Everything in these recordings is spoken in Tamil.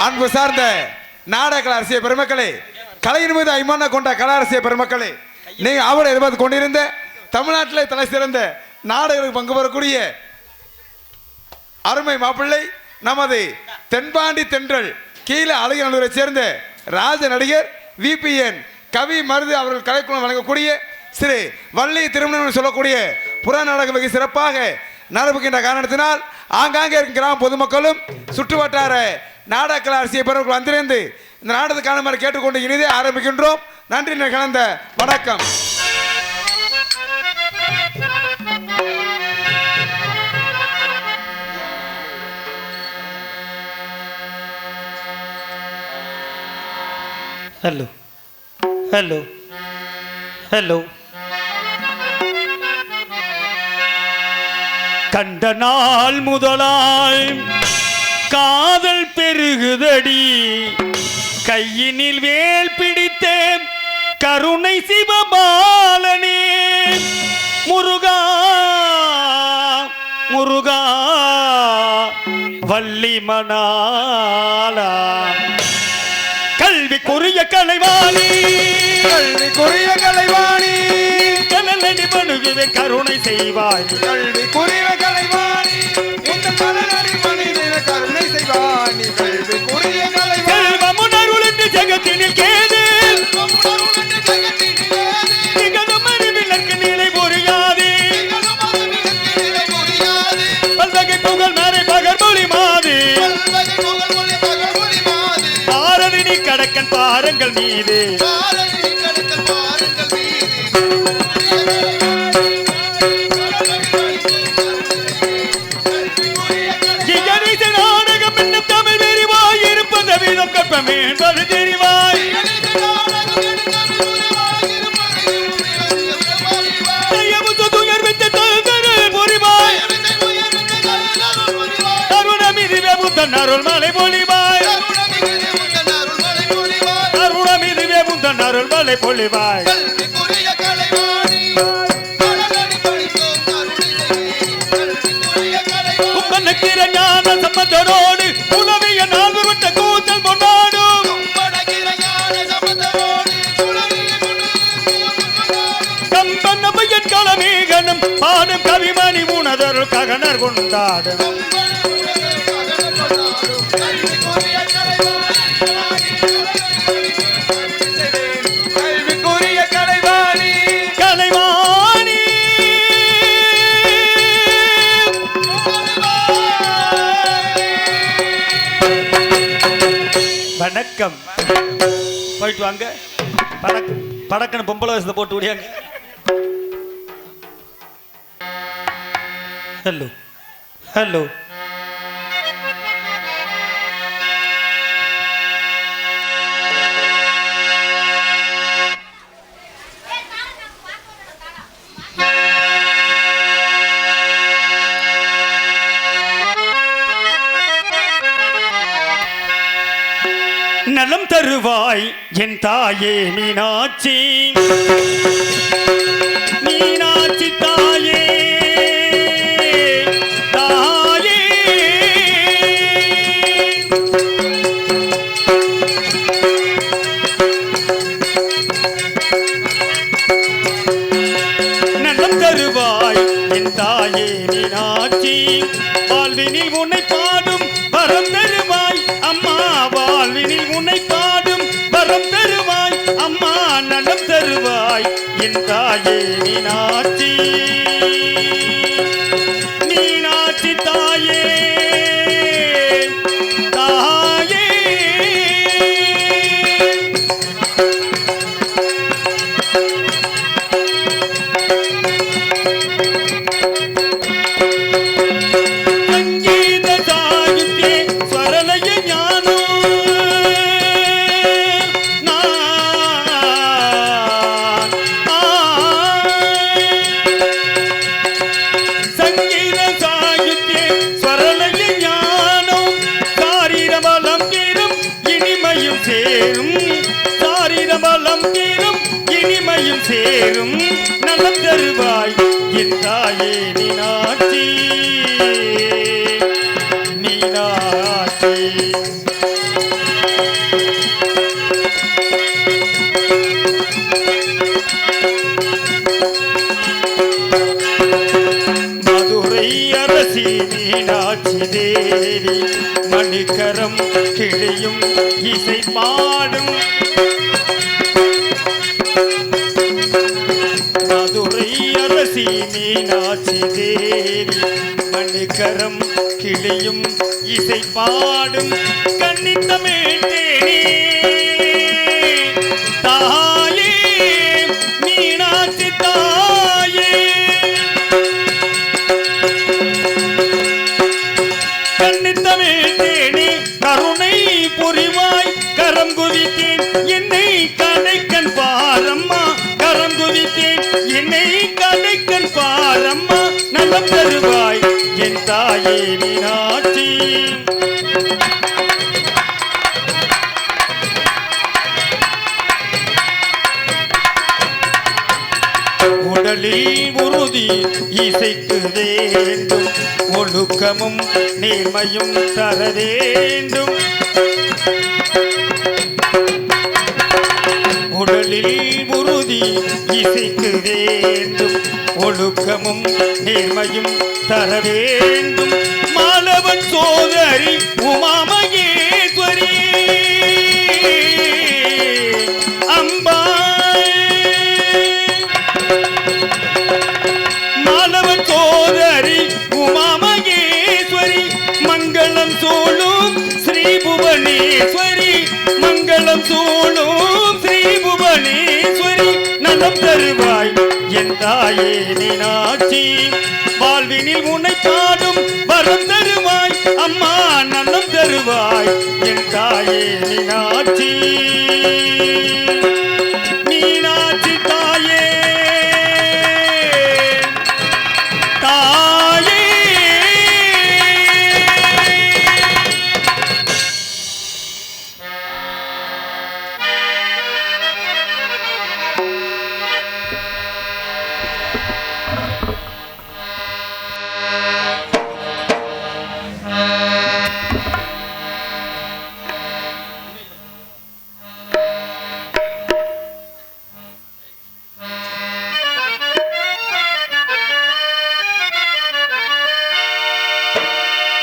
அன்பு சார்ந்த நாடக அரசிய பெருமக்களே கலையின் மீது ஐமான கொண்ட கல அரசிய பெருமக்களே நீங்க அவரை எதிர்பார்த்து கொண்டிருந்த தமிழ்நாட்டிலே தலை சிறந்த நாடகருக்கு பங்கு பெறக்கூடிய அருமை மாப்பிள்ளை நமது தென்பாண்டி தென்றல் கீழே அழகினூரை சேர்ந்த ராஜ நடிகர் விபிஎன் கவி மருது அவர்கள் கலைக்குழு வழங்கக்கூடிய ஸ்ரீ வள்ளி திருமணம் சொல்லக்கூடிய புற நாடகம் மிக சிறப்பாக நடப்புகின்ற காரணத்தினால் ஆங்காங்கே இருக்கும் கிராம பொதுமக்களும் சுற்றுவட்டார நாடக அரசியல் பெறவர்கள் வந்திருந்து இந்த நாடகத்துக்கான காணுமாறு கேட்டுக்கொண்டு இனிதே ஆரம்பிக்கின்றோம். நன்றி கலந்த வணக்கம். ஹலோ ஹலோ ஹலோ கண்ட நாள் முதலாய் காதல் பெருகுதடி. கையினில் வேல் பிடித்தேன். கருணை சிவபாலனே. முருகா முருகா வள்ளி மணாலா. கல்விக்குரிய கலைவாணி கல்விக்குரிய கலைவாணி. கலனடி மனுகிவே கருணை செய்வாய். கல்விக்குரிய கலைவாணி. இருப்பது விதம் கற்பமே என்பது தெரிவாய். புரிவாய் அருணமிதிவே புத்தன் அருள் மலை மலை பொழிவாய். கும்பனுக்கிற ஞான சம்பந்தனோடு உணவிய நான்கு விட்ட கூத்தல் பொன்னாடும் கம்பன் நமையன் களமேகனும் பாடும் கவிமணி உணதருள் ககனர் கொண்டாடும். போயிட்டு வாங்க. படக் படக்கன்னு பொம்பளை வயசுல போட்டு விடியாங்க. ஹலோ ஹலோ நலம் தருவாய் என் தாயே மீனாட்சி. மீனாட்சி தாயே. தருவாய் என் தாயே நீ நாட்டி. மரணம் தருவாய் என் தாயே நீ நாச்சி. நீ நாச்சி. மதுரை அரசி நீ நாச்சி தேவி. மணிக்கரம் கிழியும் இசை பாடும் மீனாட்சி தேவி மணிக்கரம் கிளியும் இசை பாடும் கன்னித்தமிழ் தேனி தாயே மீனாட்சி தாயே. கண்ணித்தமிழ் தேனி கருணை புரிவாய். கரம் குவித்தேன் என்னை கடைக்கன் பா வரம் தருவாய் என் தாயே மீனாட்சி. உடலில் உறுதி இசைக்கு வேண்டும். ஒழுக்கமும் நேர்மையும் தர வேண்டும். உடலில் உறுதி இசைக்கு வேண்டும். ஒழுக்கமும் நேர்மையும் தர வேண்டும். மாலவன் சோதரி உமாமகேஸ்வரி. அம்பாய் மாலவன் சோதரி உமாமகேஸ்வரி. மங்களம் சூழும் ஸ்ரீ புவனேஸ்வரி மங்களம் சூழும் தாயே மீனாட்சி வாழ்வினில் உன்னை பாடும் வரம் தருவாய் அம்மா நலம் தருவாய் என் தாயே மீனாட்சி.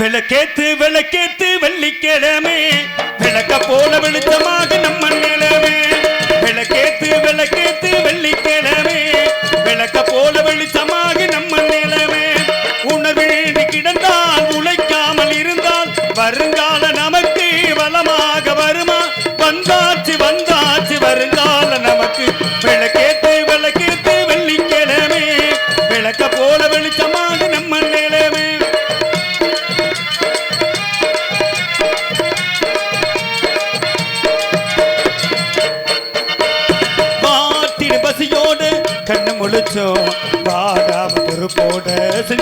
விளக்கேத்து விளக்கேத்து வெள்ளிக்கிழமை. விளக்க போல வெளிச்சமாக நம்ம நிலவே விளக்கேத்து விளக்கேத்து வெள்ளிக்கிழமை. விளக்க போல வெளிச்சமாக நம்ம நிலவே உணர்வு கிடந்தால் உழைக்காமல் இருந்தால் வருங்கால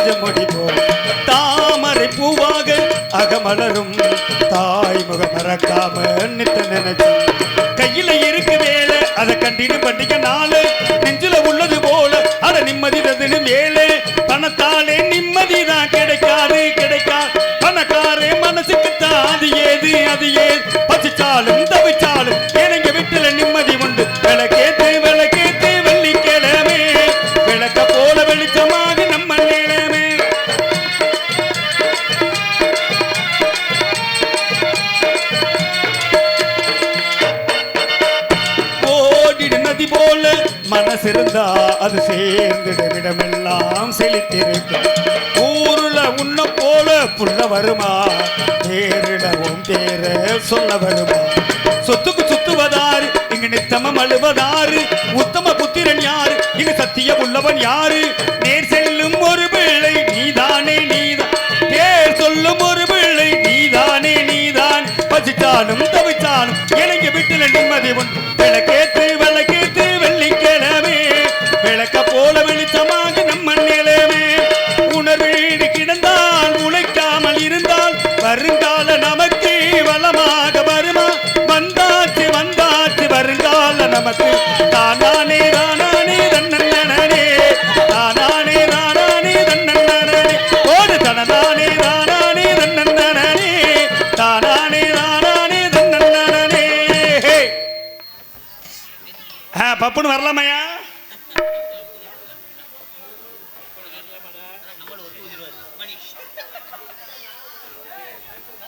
செஞ்ச முடிப்போம் தாமரை பூவாக அகமலரும். தாய் முகம் மறக்காம நித்த நினைச்சு. கையில இருக்கு வேலை அதை கண்டினு பண்ணிக்க நாளு. நெஞ்சில உள்ளது போல அட நிம்மதி ரதுனு வேலை பணத்தாலே நிம்மதி தான் கிடைக்காது கிடைக்காது பணக்காரே மனசுக்கு தான் அது ஏது அது ஏது? பசிச்சாலும் தவிச்சாலும் அது சேர்ந்திடும் இடமெல்லாம் செழித்திருக்கும். ஊருல உன்ன போல புள்ள வருமா? பேரிடவும் பேர சொல்ல வருமா? சொத்துக்கு சுத்துவதாரு இங்கு நித்தமம் அழுவதாரு உத்தம புத்திரன் யாரு? இங்கு சத்தியம் உள்ளவன் யாரு? நேர் செல்லும் ஒரு பிள்ளை நீதானே நீதான். நேர் சொல்லும் ஒரு பிள்ளை நீதானே நீதான். பசித்தானும் தவித்தானும் எனக்கு வீட்டில் நிம்மதி ஒன்று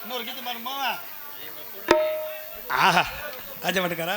இன்னொரு கீத்து ஆஹா ராஜா மாட்டுக்காரா?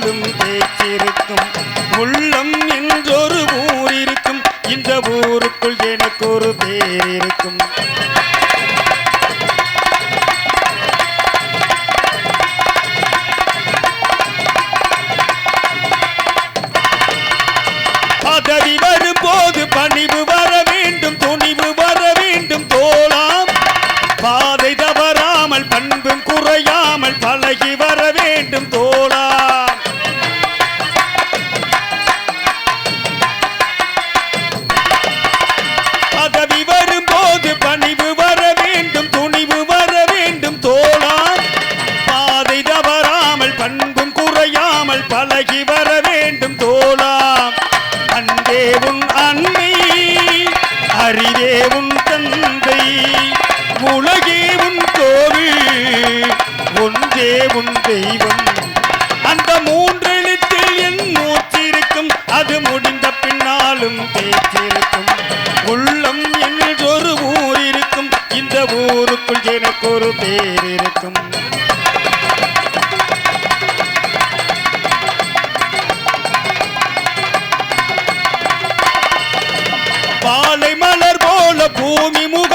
நாளும் பேச்சிருக்கும். உள்ளம் என்றொரு ஊர் இருக்கும் இந்த ஊருக்குள் எனக்கு ஒரு பேர் இருக்கும் பதவி வரும்போது பணிவு வர வேண்டும் துணிவு வர வேண்டும் தோலாம் பாதை தவறாமல் பண்பும் குறையாமல் பழகி வர வேண்டும் தோலாம் பாலை மலர் போல பூமி முகம்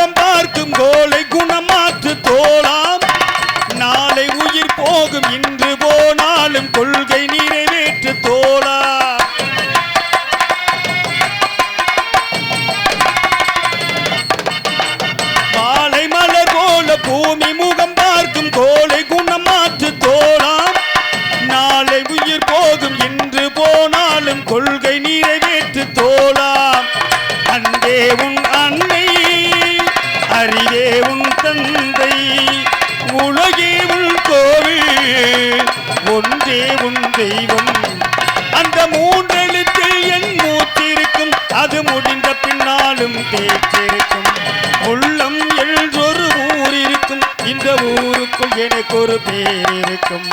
ஒரு பேர் இருக்கும்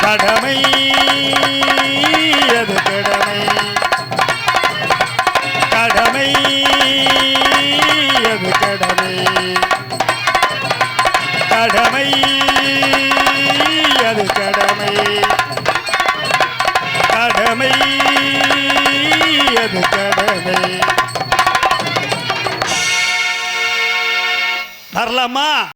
கடமை அது கடமை கடமை அது கடமை கடமை அது கடமை கடமை அது கடமை தரலாமா